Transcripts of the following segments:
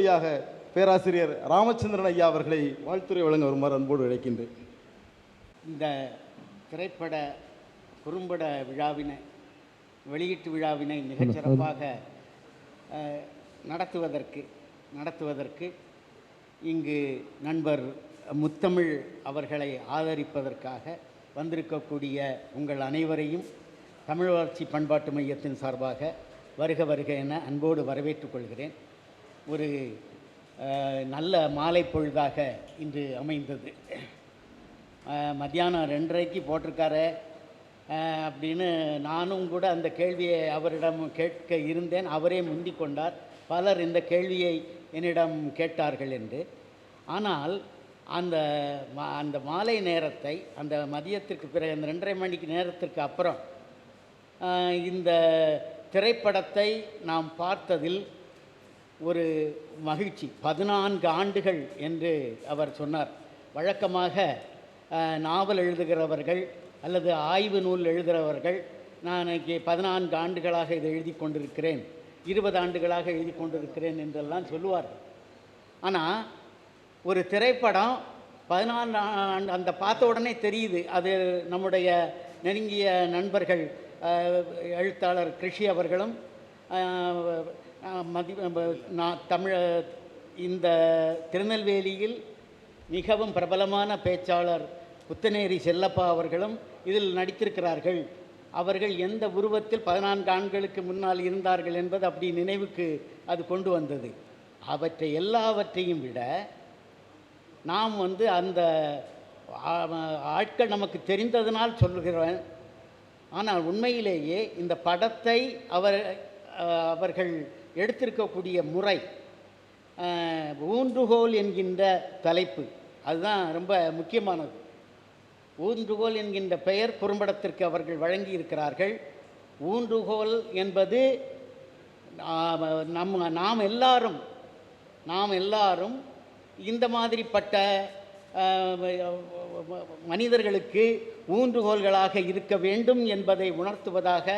அடுத்தபடியாக பேராசிரியர் ராமச்சந்திரன் ஐயா அவர்களை வாழ்த்துறை வழங்க வருமாறு அன்போடு அழைக்கின்றேன். இந்த திரைப்பட குறும்பட விழாவினை வெளியீட்டு விழாவினை மிகச்சிறப்பாக நடத்துவதற்கு நடத்துவதற்கு இங்கு நண்பர் முத்தமிழ் அவர்களை ஆதரிப்பதற்காக வந்திருக்கக்கூடிய உங்கள் அனைவரையும் தமிழ் வளர்ச்சி பண்பாட்டு மையத்தின் சார்பாக வருக வருக என அன்போடு வரவேற்றுக் கொள்கிறேன். ஒரு நல்ல மாலை பொழுதாக இன்று அமைந்தது. மத்தியானம் ரெண்டரைக்கு போட்டிருக்காரு. அப்படின்னு நானும் கூட அந்த கேள்வியை அவரிடம் கேட்க இருந்தேன். அவரே முந்திக் கொண்டார். பலர் இந்த கேள்வியை என்னிடம் கேட்டார்கள் என்று. ஆனால் அந்த மா- அந்த மாலை நேரத்தை அந்த மதியத்திற்கு பிறகு அந்த ரெண்டரை மணிக்கு நேரத்திற்கு அப்புறம் இந்த திரைப்படத்தை நாம் பார்த்ததில் ஒரு மகிழ்ச்சி. பதினான்கு ஆண்டுகள் என்று அவர் சொன்னார். வழக்கமாக நாவல் எழுதுகிறவர்கள் அல்லது ஆய்வு நூல் எழுதுகிறவர்கள் நான் இன்றைக்கி பதினான்கு ஆண்டுகளாக இதை எழுதி கொண்டிருக்கிறேன். இருபது ஆண்டுகளாக எழுதி கொண்டிருக்கிறேன் என்றெல்லாம் சொல்லுவார்கள். ஆனால் ஒரு திரைப்படம் பதினாலு ஆண்டு அந்த பார்த்த உடனே தெரியுது. அது நம்முடைய நெருங்கிய நண்பர்கள் எழுத்தாளர் கிருஷி அவர்களும் மதி நான் தமிழ இந்த திருநெல்வேலியில் மிகவும் பிரபலமான பேச்சாளர் புத்தநேரி செல்லப்பா அவர்களும் இதில் நடித்திருக்கிறார்கள். அவர்கள் எந்த உருவத்தில் பதினான்கு ஆண்களுக்கு முன்னால் இருந்தார்கள் என்பது அப்படி நினைவுக்கு அது கொண்டு வந்தது. அவற்றை எல்லாவற்றையும் விட நாம் வந்து அந்த ஆட்கள் நமக்கு தெரிந்ததனால் சொல்கிறேன். ஆனால் உண்மையிலேயே இந்த படத்தை அவர் அவர்கள் எடுத்திருக்கக்கூடிய முறை ஊன்றுகோல் என்கின்ற தலைப்பு. அதுதான் ரொம்ப முக்கியமானது. ஊன்றுகோல் என்கின்ற பெயர் குறும்படத்திற்கு அவர்கள் வழங்கி இருக்கிறார்கள் ஊன்றுகோல் என்பது நம் நாம் எல்லாரும் நாம் எல்லாரும் இந்த மாதிரிப்பட்ட மனிதர்களுக்கு ஊன்றுகோல்களாக இருக்க வேண்டும் என்பதை உணர்த்துவதாக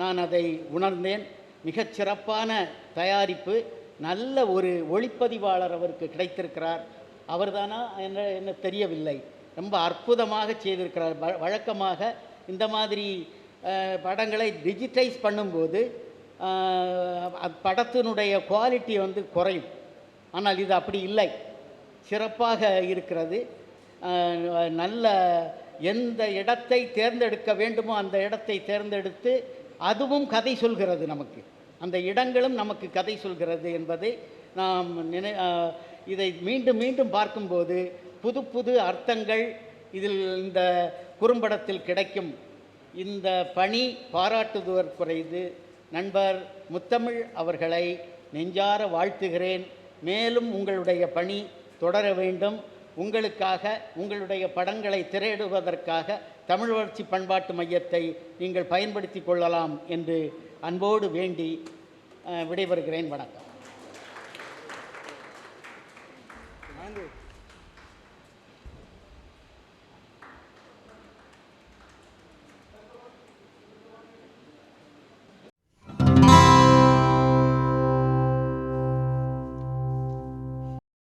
நான் அதை உணர்ந்தேன். மிகச் சிறப்பான தயாரிப்பு நல்ல ஒரு ஒளிப்பதிவாளர் அவருக்கு கிடைத்திருக்கிறார். அவர்தானா? என்ன என்ன தெரியவில்லை. ரொம்ப அற்புதமாக செய்திருக்கிறார். வ- வழக்கமாக இந்த மாதிரி படங்களை டிஜிட்டைஸ் பண்ணும்போது படத்தினுடைய குவாலிட்டி வந்து குறையும். ஆனால் இது அப்படி இல்லை. சிறப்பாக இருக்கிறது. நல்ல எந்த இடத்தை தேர்ந்தெடுக்க வேண்டுமோ அந்த இடத்தை தேர்ந்தெடுத்து அதுவும் கதை சொல்கிறது நமக்கு. அந்த இடங்களும் நமக்கு கதை சொல்கிறது என்பதை நாம் நினை இதை மீண்டும் மீண்டும் பார்க்கும்போது புது புது அர்த்தங்கள் இதில் இந்த குறும்படத்தில் கிடைக்கும். இந்த பணி பாராட்டுதுவர் குறைது. நண்பர் முத்தமிழ் அவர்களை நெஞ்சார வாழ்த்துகிறேன். மேலும் உங்களுடைய பணி தொடர வேண்டும். உங்களுக்காக உங்களுடைய படங்களை திரையிடுவதற்காக தமிழ் வளர்ச்சி பண்பாட்டு மையத்தை நீங்கள் பயன்படுத்தி கொள்ளலாம் என்று அன்போடு வேண்டி விடைபெறுகிறேன். வணக்கம்.